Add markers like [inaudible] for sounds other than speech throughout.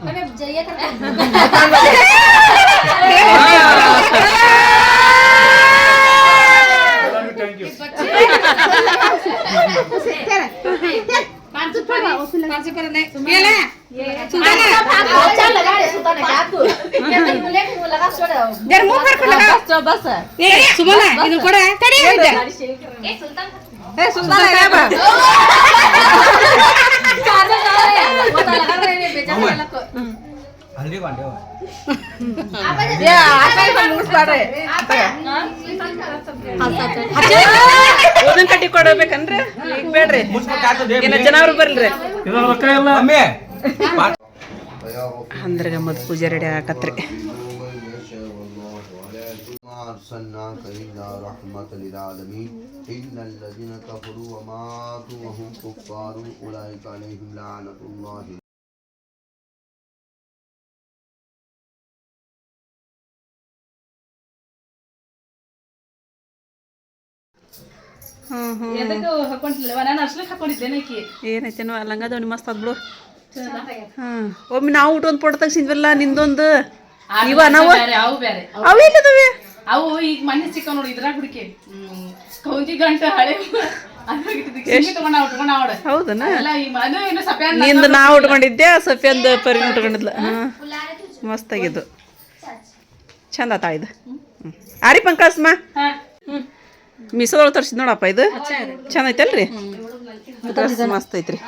અમે જઈએ ಸುಮನ ಇದು ಕೂಡ ತಡಿ ಏ ಆ ಕೈ ಬಂದ್ ಮುಗಿಸ್ಬ್ಯಾಡ್ರಿ. ಊದಿನ ಕಟ್ಟಿ ಕೊಡಬೇಕನ್ರಿ ಈಗ ಬೇಡ್ರಿ. ಏನ ಜನವ್ರು ಬರ್ಲ್ರಿ. ಅಂದ್ರಗ ಮದ್ ಪೂಜೆ ರೆಡಿ ಆಗತ್ರಿ أرسلناك إلا رحمة للعالمين إلا الذين كفروا وماتوا وهم كفار أولئك عليهم لعنة الله ಏನೈತೇನೋ ಲಂಗ ದೋಣಿ ಮಸ್ತ್ ಅದ್ ಬಿಡು ಹ್ಮ್ ಒಮ್ಮೆ ನಾವು ಊಟ ಒಂದು ಫೋಟೋ ತೆಗ್ಸಿದ್ವಲ್ಲ ನಿಂದೊಂದು ಇವ ನಾವು ಅವು ಬೇರೆ ಅವು ಈಗ ಮನೆ ಸಿಕ್ಕ ನೋಡಿ ಇದ್ರಾಗ ಹುಡುಕಿ. ಕೌಂಜಿ ಗಂಟ ಹಳೆ ತಗೊಂಡ ಉಟ್ಕೊಂಡ ಅವಡ ಹೌದನ? ಎಲ್ಲ ಈ ಮನೆ ಏನು ಸಪ್ಯಾನ್ ನಿಂದು ನಾವು ಉಟ್ಕೊಂಡಿದ್ದೆ ಸಫಿಯಂದ ಪರಿ ಉಟ್ಕೊಂಡಿದ್ಲ? ಹಾಂ. ಮಸ್ತ್ ಆಗಿದ್ದು ಚಂದ ಆತ ಇದು. ಹ್ಮ್. ಆರಿ ಪಂಕಾಸ್ಮ ಮಿಸೋದೊಳಗೆ ತರ್ಸಿದ್ ನೋಡಪ್ಪ ಇದು. ಚಂದ ಐತಲ್ರಿ ಮಸ್ತ್ ಐತ್ರಿ.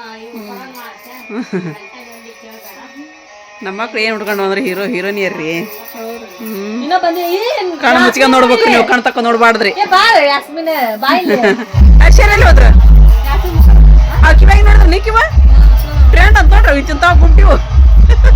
ನಮ್ಮ ಮಕ್ಳು ಏನು ಹುಡ್ಕೊಂಡು ಅಂದ್ರೆ ಹೀರೋ ಹೀರೋನಿಯರ್ ರೀ ಕಣ್ಣು ಮುಚ್ಕೊಂಡ್ ನೋಡ್ಬೇಕು ನೀವು ಕಣ್ ತಕ್ಕ ನೋಡ್ಬಾರ್ದ್ರಿ. ಅಕ್ಷರಲ್ಲಿ ಹೋದ್ರ? [laughs] ಆ ಕಿವ್ಯಾಗ ನೋಡಿದ್ರ ನೀ ಕಿವ ಟ್ರೆಂಡ್ ಅಂತ ನೋಡ್ರಿ ಚಿಂತಾ ಗುಂಟಿವು [laughs]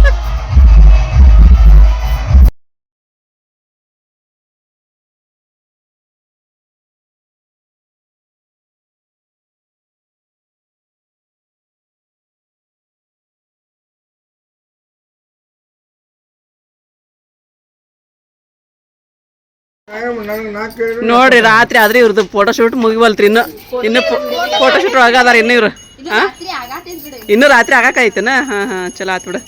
ನೋಡ್ರಿ ರಾತ್ರಿ ಆದ್ರೆ ಇವ್ರದ್ದು ಫೋಟೋ ಶೂಟ್ ಮುಗಿವಲ್ತ್ರಿ ಇನ್ನು. ಇನ್ನು ಫೋಟೋ ಶೂಟ್ ಒಳಗ ಅದಾರ ಇನ್ನು ಇವ್ರು. ಹಾ? ಇನ್ನು ರಾತ್ರಿ ಆಗಾಕೈತನ ಹಾ ಹಾ ಚಲೋ ಆತ್ ಬಿಡು.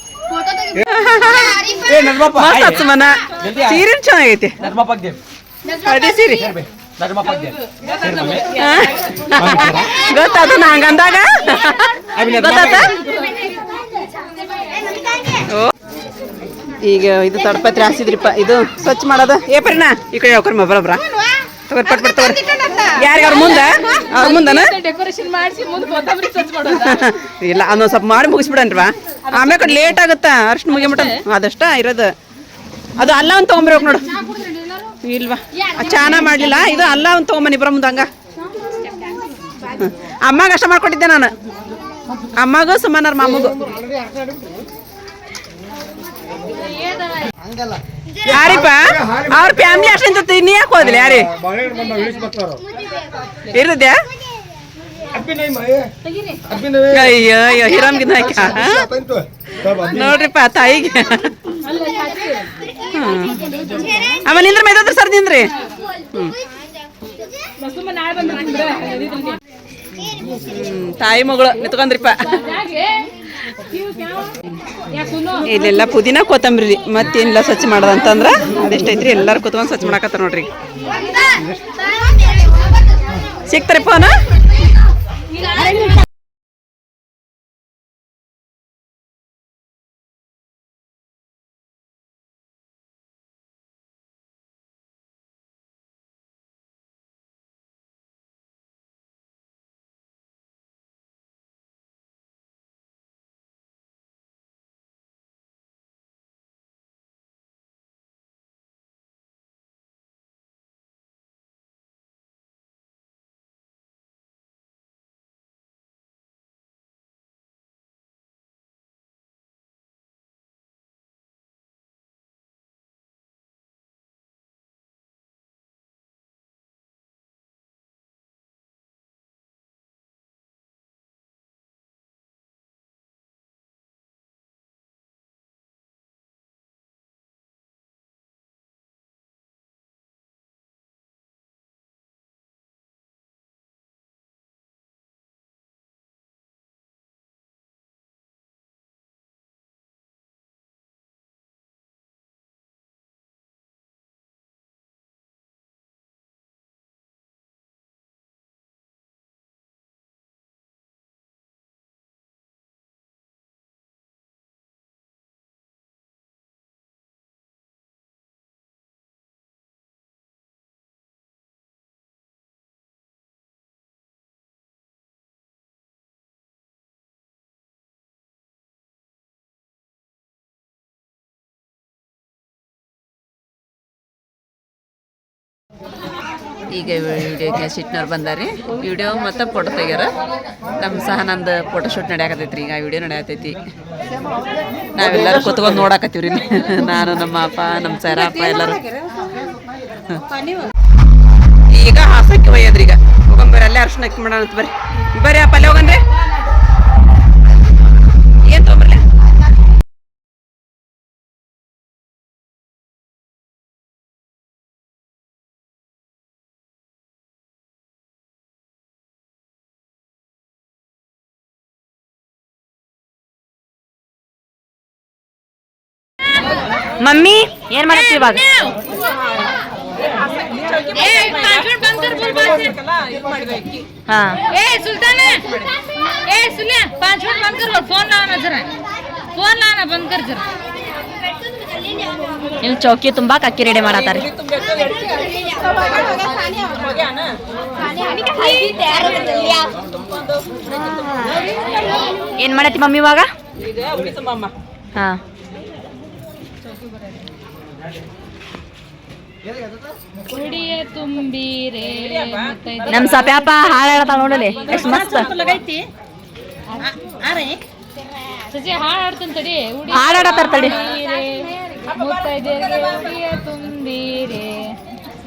ಮನ ಸೀರೆ ಚೆನ್ನಾಗೈತಿ. ಅದೇ ಸೀರೆ. ಗೊತ್ತಾದ ಗೊತ್ತಾತ ನಾ ಹಂಗಂದಾಗ? ಗೊತ್ತಾತ? ಈಗ ಇದು ತಡಪತ್ರಿ ಹಾಸಿದ್ರಿಪ್ಪ ಇದು ಸ್ವಚ್ಛ ಮಾಡೋದು. ಏ ಪರಿಣ ಈ ಕಡೆ ಯಾವ್ಕರ್ ಬರಬ್ರ ತಗೋರ್ ಪಟ್ ಪಟ್ ತಗೋರಿ. ಯಾರಿಗೆ ಅವ್ರ ಮುಂದ? ಅವ್ರ ಮುಂದನ? ಡೆಕೋರೇಷನ್ ಮಾಡಿಸಿ ಮುಂದೆ ಕೊತ್ತಂಬರಿ ಸ್ವಚ್ಛ ಮಾಡೋದು. [laughs] ಇಲ್ಲ ಅನ್ನೋ ಸ್ವಲ್ಪ ಮಾಡಿ ಮುಗಿಸ್ಬಿಡನ್ವಾ ಆಮೇಲೆ ಕಡೆ ಲೇಟ್ ಆಗುತ್ತಾ? ಅರ್ಶಿನ ಮುಗಿಮಟ ಅದಷ್ಟ ಇರೋದು. ಅದು ಅಲ್ಲ ಒಂದು ತೊಗೊಂಬರ್ಬೇಕು ನೋಡು. ಇಲ್ವಾ? ಚಾನ ಮಾಡಲಿಲ್ಲ? ಇದು ಅಲ್ಲ ಒಂದು ತೊಗೊಂಬನ್ನಿ ಇಬ್ಬರ ಮುಂದೆ ಹಂಗ. ಅಮ್ಮಾಗ ಅಷ್ಟ ಮಾಡ್ಕೊಟ್ಟಿದ್ದೆ ನಾನು. ಅಮ್ಮಗೂ ಸುಮ್ಮನಾರ ಮಾಮಗೂ. ಯಾರಿಪ್ಪ? ಅವ್ರ ಫ್ಯಾಮಿಲಿ ಅಷ್ಟಂತ ನೀ ಯಾಕೆ ಹೋದ್ಲಿ ಯಾರಿ? ಇರ್ತದ್ಯಾ ಅಯ್ಯೋ ಅಯ್ಯೋ ಹಿರಾಮ್ಗಿನ ನೋಡ್ರಿಪ್ಪ ತಾಯಿಗೆ. ಅವ ನಿಂದ್ರ ಮೈದಾದ್ರ ಸರ್, ನಿಂದ್ರಿ. ತಾಯಿ ಮಗಳು ನಿತ್ಕೊಂಡ್ರಿಪ್ಪ. ಇಲ್ಲೆಲ್ಲ ಪುದೀನ ಕೊತ್ತಂಬರಿ ಮತ್ತೇನಿಲ್ಲ ಸ್ವಚ್ಛ ಮಾಡೋದಂತಂದ್ರ ಅದೆಷ್ಟೈತ್ರಿ ಎಲ್ಲರೂ ಕೂತ್ಕೊಂಡು ಸ್ವಚ್ಛ ಮಾಡಕತ್ತ ನೋಡ್ರಿ. ಸಿಗ್ತಾರೆ ಫೋನ್ ಈಗ ವಿಡಿಯೋಗೆ ಸಿಟ್ನವ್ರು ರೀ ವಿಡಿಯೋ ಮತ್ತು ಫೋಟೋ ತೆಗ್ಯಾರ. ನಮ್ಮ ಸಹ ನಂದು ಫೋಟೋ ಶೂಟ್ ನಡೆಯಾಕತೈತ್ರಿ ಈಗ ವಿಡಿಯೋ ನಡೆಯತೈತಿ ನಾವೆಲ್ಲರೂ ಕುತ್ಕೊಂಡು ನೋಡಾಕತ್ತೀವ್ರಿ. ನಾನು ನಮ್ಮ ಅಪ್ಪ, ನಮ್ಮ ಸರಪ್ಪ ಎಲ್ಲರೂ. ಈಗ ಹಾಸಕ್ಕೆ ಒಯ್ಯದ್ರಿ ಈಗ ಹೋಗಂಬರ್ರಿ ಅಲ್ಲೇ ಅರ್ಶಿನ ಅಕ್ಕಿ ಮಾಡೋಣ ಬರ್ರಿ. ಬರ್ರಿ ಅಪ್ಪ, ಅಲ್ಲೇ ಹೋಗಂದ್ರೆ ಮಮ್ಮಿ ಏನ್ ಮಾಡತ್ತಿ ಇವಾಗ ಹಾ ए सुल्तान ए सुनिया पाँच मिनट बंद करो फोन लाना जरा फोन लाना बंद कर जरा ಇಲ್ಲಿ ಚೌಕಿ ತುಂಬಾಕ್ ಅಕ್ಕಿ ರೆಡಿ ಮಾಡತ್ತಾರ ಏನ್ ಮಾಡತ್ತಿ ಮಮ್ಮಿ ಇವಾಗ ಹಾ ಕುಡಿಯ ತುಂಬಿರೆ ನಮ್ ಸಪ್ಯಾಪ ಹಾಳ ಹೇಳ್ತಾಳ ನೋಡಲಿ ಎಷ್ಟು ಮಸ್ತ್. ಸಜಿ ಹಾಡ್ತಾನೆ ತಡಿ. ಉಡಿ ಹಾಡಾಡತ್ತಾರ ತಡಿ. ಮುತ್ತೈದೆಗೆ ಉಡಿಯ ತುಂಬಿರೆ.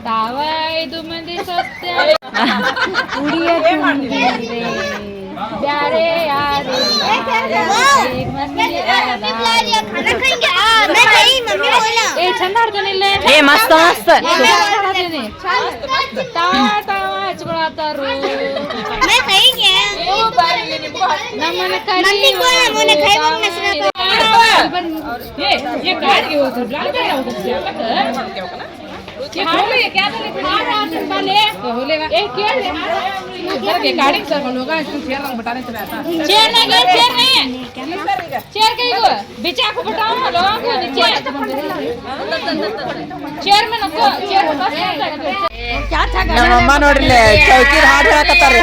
ತಾವ ಐದು ಮಂದಿ ಸತ್ಯ. [laughs] ಉಡಿಯ ತುಂಬಿರೆ. प्यारे यार ए छंदार तो नहीं ले ए मस्त मस्त तावा तावा चुड़ाता रो मैं खाई क्या ओ बार मैंने बहुत ना मैंने खाई मम्मी को ना मैंने खाई वो मैं सुना ಆಡ್ತಾನಿಲ್ಲ ಏ ಮಸ್ತ್ ಮಸ್ತ್ ಹಚ್ಕೊಳತ್ತಾರು ನಮ್ಮನ್ನ ಕರಿ बिचा को बताओ लोगों को नीचे चेयर में नको चेयर ನಮ್ಮಮ್ಮ ನೋಡ್ರಿಲ್ಲ ಚೌಕಿ ಹಾಡು ಹೇಳಕತ್ತಾರ್ರಿ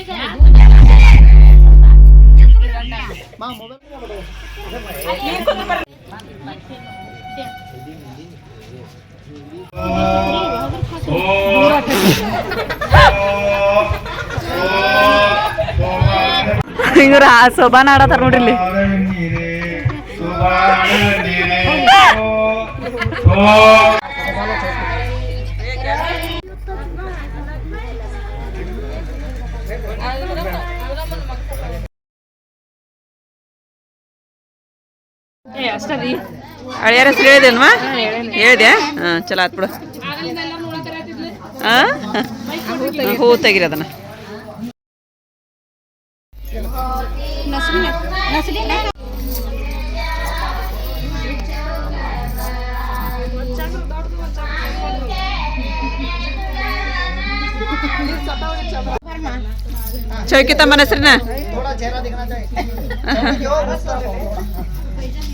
ಇವ್ರ ಸೋಬಾನ ಆಡತಾರ ನೋಡ್ರಿ ಇಲ್ಲಿ ಹಳೆಯರ ಹೆಸರು ಹೇಳಿದೇನ್ವಾ ಹೇಳಿದೆ ಹಾಂ ಚಲೋ ಆತ್ ಬಿಡು. ಹಾಂ? ಹೂ ತೆಗಿರಿ ಅದನ್ನ. ಚೌಕಿ ತಮ್ಮನ ಹೆಸ್ರನ್ನ [laughs]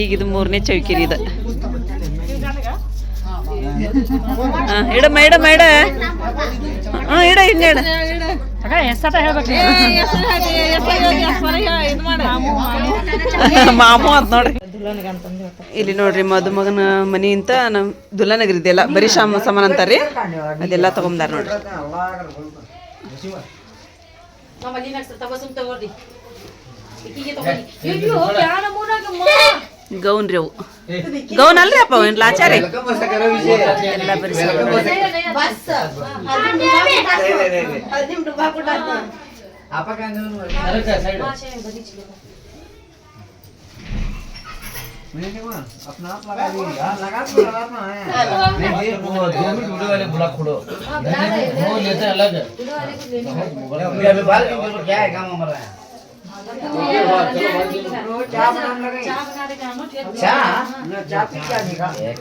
ಈಗ ಇದು ಮೂರನೇ ಚೌಕಿರಿ ಇದ. ಇದು ಹಾಂ ಇಡಮ್ಮ ಇಡಮ್ಮ ಇಡ. ಹಾಂ ಇಡ ಹಿಂಗೆ ಇಡ. ಮಾಮು ಅಂತ ನೋಡ್ರಿ ಇಲ್ಲಿ ನೋಡ್ರಿ ಮದುಮಗನ ಮನಿ ಅಂತ ನಮ್ ದುಲ್ಲನಗರಿ ಇದೆಲ್ಲ ಬರೀ ಶಾಮ ಸಮಾನ ಅಂತಾರ್ರಿ ಅದೆಲ್ಲ ತಗೊಂಬಾರ ನೋಡ್ರಿ. गौन ರೀ गौन अल ಅಲ್ರಿ ಅಪ್ಪ अपना ಇಲ್ಲ ಆಚಾರಿ ಎಲ್ಲ ಬರೀ अपना आप लगा लगा है है वो दो मिनट वीडियो वाले बुला खोलो वो लेते अलग है अभी बाल क्या है काम हमारा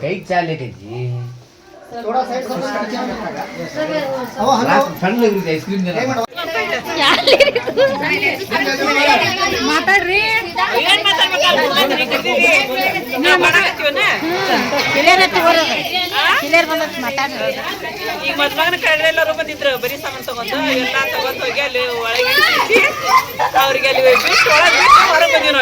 ಕೈ ಚಾಲಿಕಜ್ಜಿ ಸಣ್ಣ ಐಸ್ ಕ್ರೀಮ್ ಮಾತಾಡ್ರಿ. ಈಗ ಮದ್ಮಗನ ಕಡೆ ಎಲ್ಲರೂ ಬಂದಿದ್ರು ಬರೀ ಸಾಮಾನು ತಗೊಂಡು, ಎಲ್ಲಾ ತಗೊಂಡ್ ಹೋಗಿ ಅಲ್ಲಿ ಒಳಗೆ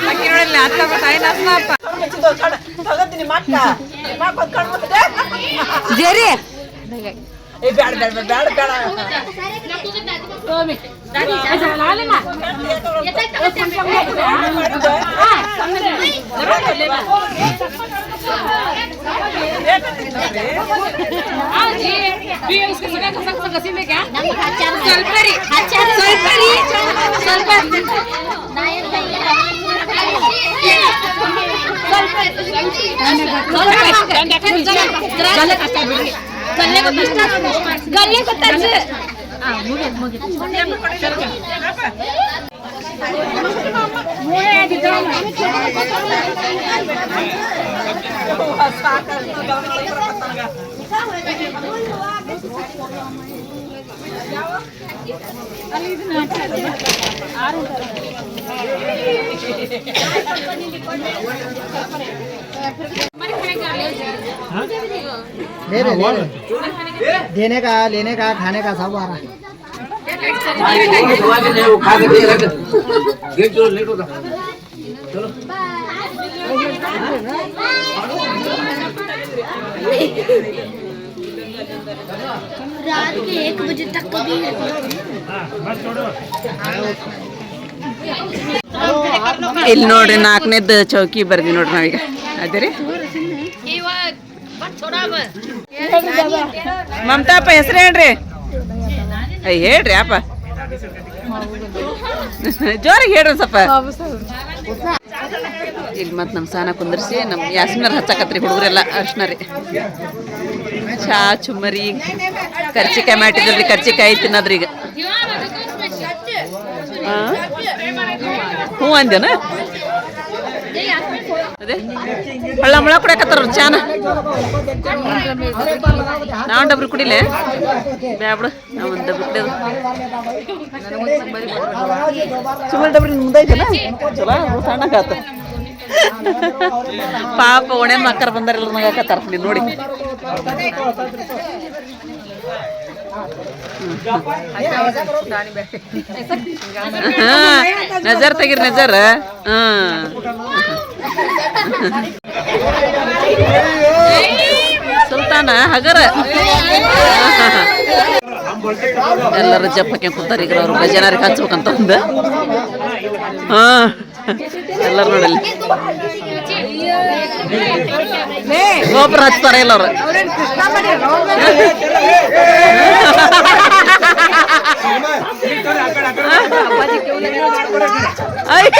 ನೋಡಲ್ಲ ಅತ್ತ ತಾಯಿ ನಸ್ನಪ್ಪ ತಗತ್ತೀನಿ ಮಕ್ಕ ಮಕ್ಕ ಬೇಡ ಬೇಡ ಬೇಡ ಬೇಡ ಏ क्या सल्परी सल्परी सल्परी ಗಲ್ಲೆ ಗೊತ್ತ ಗಲ್ಲೆ ಗೊತ್ತಾச்சு ಮುಗಿದ್ ಮುಗಿದ್ ले। देने का लेने का खाने का सब आ रहा है वो खा के दे रख गेट जो लेट होता रात के एक बजे तक कभी ಇಲ್ಲಿ ನೋಡ್ರಿ ನಾಲ್ಕನೇದ್ದು ಚೌಕಿ ಬರ್ದಿ ನೋಡ್ರಿ ನಾವೀಗ ಅದೇ ರೀ ಮಮತಾಪ್ಪ ಹೆಸರು ಹೇಳ್ರಿ ಅಯ್ಯ ಹೇಳ್ರಿ, ಅಪ್ಪ. ಜೋರಾಗಿ ಹೇಳ್ರಿ ಸ್ವಲ್ಪ. ಇಲ್ಲಿ ಮತ್ತೆ ನಮ್ಮ ಸಾನ ಕುಂದರ್ಸಿ ನಮ್ಮ ಯಾಸ್ಮಿನರ್ ಹಚ್ಚಾಕತ್ರಿ ಹುಡುಗರೆಲ್ಲ ಅರ್ಶನ ರೀ ಚಾ ಚುಮ್ಮರಿ, ಕರ್ಚಿಕಾಯಿ ಮಾಡಿದ್ರಿ ಕರ್ಚಿಕಾಯಿ ತಿನ್ನೋದ್ರಿ ಈಗ? ಹ್ಞೂ ಅಂದೇನ ಅದೇ ಹಳ್ಳ ಮುಳ ಕುಡಿಯಕತ್ತಾರ ಚಾನ? ನಾವು ಡಬ್ರಿ ಕುಡಿಲೆ? ಬ್ಯಾಬ್ರು ನಾವು ಒಂದು ಡಬ್ರಿ ಕುಡಿಯೋದು. ಸುಮ್ಮನೆ ಡಬ್ರಿ ಮುಂದೈತಲ್ಲ ಚಲೋ ಸಣ್ಣಗಾತ ಪಾಪ ಒಣೆ ಮಕ್ಕರ್ ಬಂದಾರೆಲ್ಲ ನಗಾಕತ್ತಾರ ನೀವು ನೋಡಿ. ಹಾ, ನಜರ್ ತೆಗೀರಿ ನಜರ್. ಹಾ. ಸುಲ್ತಾನ ಹಗರ. ಎಲ್ಲರೂ ಜಪ್ಪಕ್ಕೆ ಕೂತಾರ ಈಗ ಅವ್ರು ಭಜನರಿಗೆ ಹಚ್ಬೇಕಂತ ಒಂದು. ಹಾ. ಎಲ್ಲರೂ ನೋಡಲ್ಲಿ. ಗೋಪುರ ಹಚ್ತಾರೆ ಇಲ್ಲ [laughs] ಅವ್ರು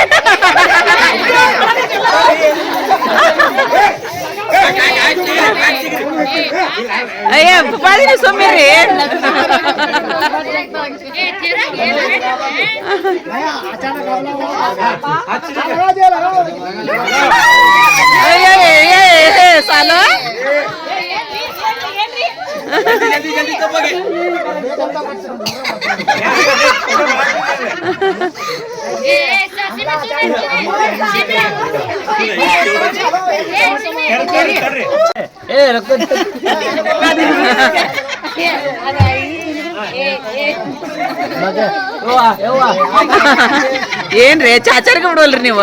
ಅಯ್ಯ ಬಾದಿನಿ ಸುಮ್ಮಿರಿ ಅಯ್ಯ ಏ ಏ ಸಾಲು ಜಲ್ದಿ ಜಲ್ದಿ ತಪ್ಪಗೆ ಏನ್ರಿ ಚಾಚಾರಿಗೆ ಬಿಡವಲ್ರಿ ನೀವು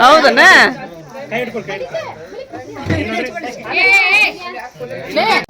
ಹೌದನ બે.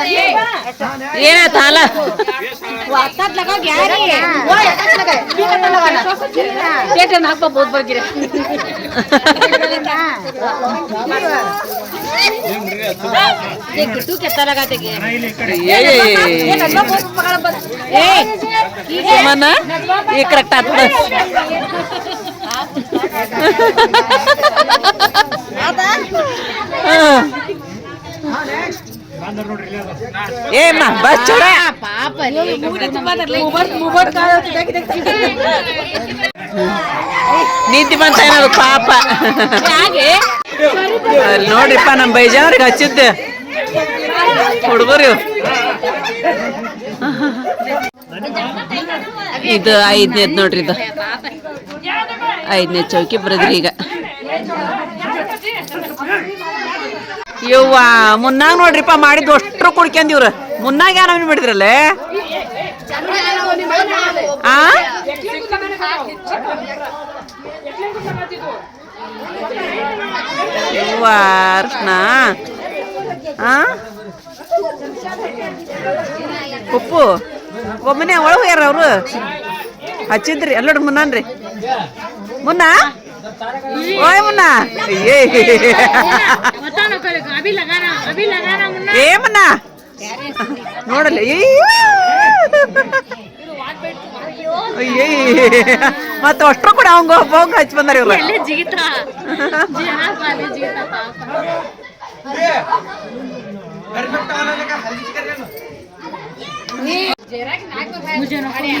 ಸಣ್ಣಾರ ಪಪ್ಪಾರಿ ಒಂದನೇ ವಯಸ್ಸಿಗೆ ಎಲ್ಲ ನಮ್ಮ ಏಯ್ ಫೋಟೋ ಸರಿ ಬರಂಗಿಲ್ಲ ಇದೆಲ್ಲ ಚಲೋ ಬಂದು ಅದು ಚಲೋ ಬಂದಿಲ್ಲ ನಾ ಮಚ್ಚ ತಶ ಐತ್ರಿ ಏನಾಯ್ತು ಹಾಲ ಸುಮ್ಮನ ಈಗ ಕರೆಕ್ಟ್ ಆಗ್ತದ ಏಮ್ಮ ಬಸ್ ಚೂಡ. ನಿಂತಿ ಬಂತ ಏನದು ಪಾಪ. ನೋಡ್ರಿಪ್ಪ ನಮ್ಮ ಬೈಜಾವ್ರಿಗೆ ಹಚ್ಚಿದ್ದೆ. ಹುಡುಗರು. ಇದು ಐದನೇದ್ ನೋಡ್ರಿ ಇದು. ಐದನೇ ಚೌಕಿ ಬರದ್ರಿ ಈಗ. ಯವ್ವ, ಮುನ್ನಾಗ ನೋಡ್ರಿಪ್ಪ, ಮಾಡಿದ್ದು ಅಷ್ಟ್ರು ಇವ್ರು. ಮುನ್ನಾಗ ಏನೋ ಮಾಡಿದ್ರಲ್ಲೇ? ಆ? ಯವ್ವ, ಅರ್ಶನ. ಆ? ಉಪ್ಪು. ಒಬ್ಬನೇ ಒಳಗೆ ಯಾರ ಅವರು? ಹಚ್ಚಿದ್ರಿ ಎಲ್ಲೋಡ್ ಮುನ್ನನ್ರಿ. ಮುನ್ನ? ఏమన్నా ಮಾಡಿ నోడలే ಮತ್ತೆ ಅಷ್ಟ್ರು ಕೂಡ ಅವಂಗ ಹೋಗ ಹಚ್ಚಿ ಬಂದಾರ ಇವ್ರು.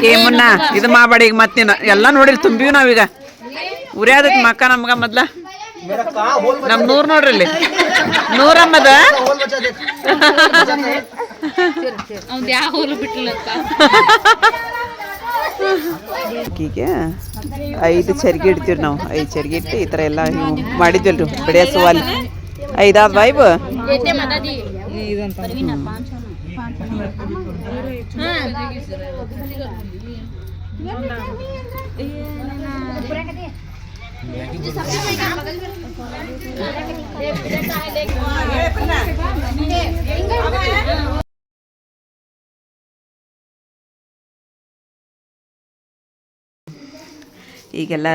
ಏ ಮುನ್ನ ಇದು ಮಾಬಾಡಿ ಈಗ ಎಲ್ಲ ನೋಡಿಲ್ ತುಂಬಿವಿ ನಾವೀಗ. ಉರಿಯಾದಕ್ಕೆ ಮಕ್ಕ ನಮ್ಗ ಮೊದ್ಲ? ನಮ್ ನೂರ್ ನೋಡ್ರಿ ಅಲ್ಲಿ. ನೂರಮ್ಮದ? ಅಕ್ಕಿಗೆ ಐದು ಚರ್ಗಿ ಇಡ್ತೀವಿ ನಾವು. ಐದು ಚರ್ಗಿ ಇಟ್ಟು ಈ ಥರ ಎಲ್ಲ ಮಾಡಿದ್ವಲ್ರಿ ಬಡಿಯ ಸುವಾಲಿ. ಐದಾದ ವೈಬ್ ಈಗೆಲ್ಲ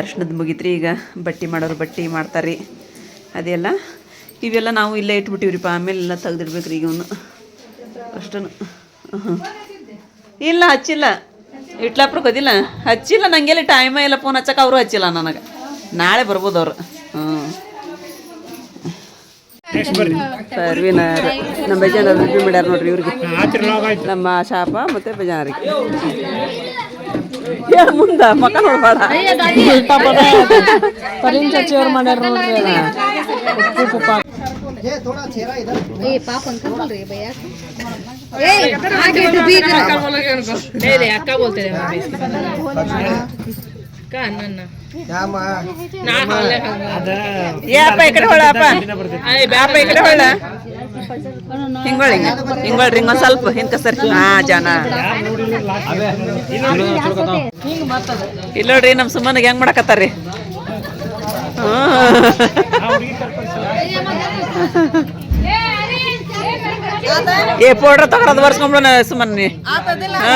ಅರ್ಶಿಣದ ಮುಗಿತ್ರಿ, ಈಗ ಬಟ್ಟಿ ಮಾಡೋರು ಬಟ್ಟಿ ಮಾಡ್ತಾರೆ ಅದೆಲ್ಲ, ಇವೆಲ್ಲ ನಾವು ಇಲ್ಲೇ ಇಟ್ಬಿಟ್ಟಿವ್ರಿಪ್ಪ, ಆಮೇಲೆ ಎಲ್ಲ ತೆಗ್ದಿಡ್ಬೇಕ್ರಿ ಈಗ ಅವನು. ಅಷ್ಟನ್ನು. ಹ್ಞೂ ಇಲ್ಲ, ಹಚ್ಚಿಲ್ಲ. ಇಟ್ಲಾಪ್ರ ಗೊತ್ತಿಲ್ಲ ಹಚ್ಚಿಲ್ಲ ನನಗೆಲ್ಲ ಟೈಮೇ ಇಲ್ಲ ಫೋನ್ ಹಚ್ಚಕ್ಕೆ ಅವರು ಹಚ್ಚಿಲ್ಲ ನನಗೆ. ನಾಳೆ ಬರ್ಬೋದು ಅವ್ರು ಹ್ಞೂ ಸರ್ ನಮ್ಮ ಬೇಜಾನ ರಿವ್ಯೂ ಮಾಡ್ಯಾರ ನೋಡ್ರಿ ಇವ್ರಿಗೆ ನಮ್ಮ ಶಾಪ ಮತ್ತೆ ಬೇಜಾನರಿಗೆ ಮುಂದ ಮಕ್ಕ ನೋಡ್ಬೇಡ ಮಾಡ್ಯಾರ ನೋಡ್ರಿ ಅಕ್ಕ ಬೋಲ್ತೇನೆ ಯಾಪ ಈ ಸ್ವಲ್ಪ. ಹಿಂದ್ಕ ಸರಿ ಜನ. ಇಲ್ಲ ನೋಡ್ರಿ ನಮ್ ಸುಮ್ಮನಿಗೆ ಹೆಂಗ್ ಮಾಡಕತ್ತಾರ್ರಿ? ಏ ಪೌಡ್ರ ತಗೊಂಡ್ ಅದು ಬರ್ಸ್ಕೊಂಡ್ಬಿಡೋಣ ಸುಮ್ಮನೆ ಹಾ.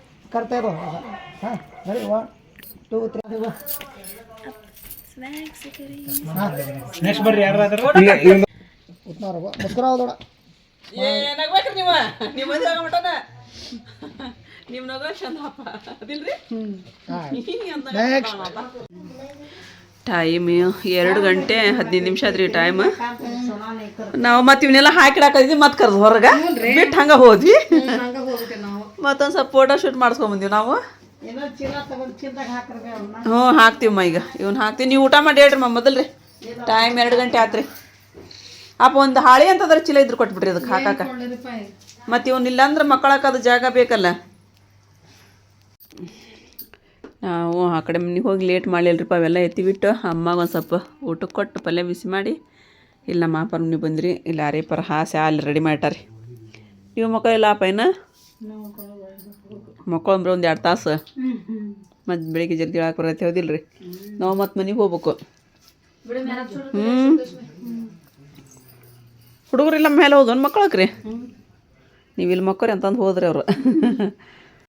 करते रहो ऐसा। हाँ ready one two three next ಬರ್ರಿ ಯಾರಾದ್ರೂ उतना रुको मुस्कुराओ थोड़ा ಏ ನಗ್ಬೇಕ್ರಿ ನೀವು ನಿಮ್ಮ ಮದ್ವೆ ಆಗೋ ಮಟನ ನಿಮ್ ನಗೋ ಚಂದಪ್ಪ ಅದಿಲ್ರಿ हाँ ಹಿಂಗ್ ಅಂತ Next. ಟೈಮ್ ಎರಡು ಗಂಟೆ ಹದಿನೈದು ನಿಮಿಷ ಆದ್ರಿ ಟೈಮ್ ನಾವು ಮತ್ತೆ ಇವನ್ನೆಲ್ಲ ಹಾಕಿಡಾಕಿದ್ವಿ ಮತ್ತೆ ಕರ್ದು ಹೊರಗೆ ಬಿಟ್ಟು ಹಂಗೆ ಹೋದ್ವಿ ಮತ್ತೊಂದು ಸ್ವಲ್ಪ ಫೋಟೋ ಶೂಟ್ ಮಾಡಿಸ್ಕೊಂಬಂದೀವಿ ನಾವು. ಹ್ಞೂ ಹಾಕ್ತೀವಮ್ಮ ಈಗ. ಇವ್ನು ಹಾಕ್ತೀವಿ. ನೀವು ಊಟ ಮಾಡಿ ಹೇಳ್ರಿ ಮಮ್ಮ ಮೊದಲ್ರಿ. ಟೈಮ್ ಎರಡು ಗಂಟೆ ಆತ್ರಿ. ಅಪ್ಪ ಒಂದು ಹಾಳಿ ಅಂತಂದ್ರೆ ಚೀಲ ಇದ್ರು ಕೊಟ್ಬಿಡ್ರಿ ಅದಕ್ಕೆ ಹಾಕಾಕ. ಮತ್ತು ಇವನ್ ಇಲ್ಲಾಂದ್ರೆ ಮಕ್ಕಳಕ್ಕೆ ಅದು ಜಾಗ ಬೇಕಲ್ಲ. ನಾವು ಆ ಕಡೆ ಮನೆಗೆ ಹೋಗಿ ಲೇಟ್ ಮಾಡಲಿಲ್ರಿಪ್ಪ ಅವೆಲ್ಲ ಎತ್ತಿಬಿಟ್ಟು. ಅಮ್ಮಗೆ ಒಂದು ಸ್ವಲ್ಪ ಊಟಕ್ಕೆ ಕೊಟ್ಟು ಪಲ್ಯ ಬಿಸಿ ಮಾಡಿ. ಇಲ್ಲ ನಮ್ಮ ಅಪ್ಪ ಮನೆ ಬಂದ್ರಿ ಇಲ್ಲ ಅರೇಪರ ಹಾಸೆ ಅಲ್ಲಿ ರೆಡಿ ಮಾಡಿಟ್ಟಾರಿ ನೀವು ಮಕ್ಕಳ ಇಲ್ಲ ಅಪ್ಪ ಏನು? ಮಕ್ಕಳು ಒಂದು ಎರಡು ತಾಸು. ಮತ್ತು ಬೆಳಿಗ್ಗೆ ಜಲ್ದಿ ಹೇಳಕ್ಕೆ ಬರತ್ತೆ ಹೌದಿಲ್ಲ ರೀ ನಾವು ಮತ್ತು ಮನೆಗೆ ಹೋಗ್ಬೇಕು. ಹ್ಞೂ ಹುಡುಗರೆಲ್ಲ ಮೇಲೆ ಹೋದನ್ ಮಕ್ಕಳಕ್ಕೆ ರೀ ನೀವು ಇಲ್ಲಿ ಮಕ್ಕಳು ಅಂತಂದು ಹೋದ್ರಿ ಅವರು.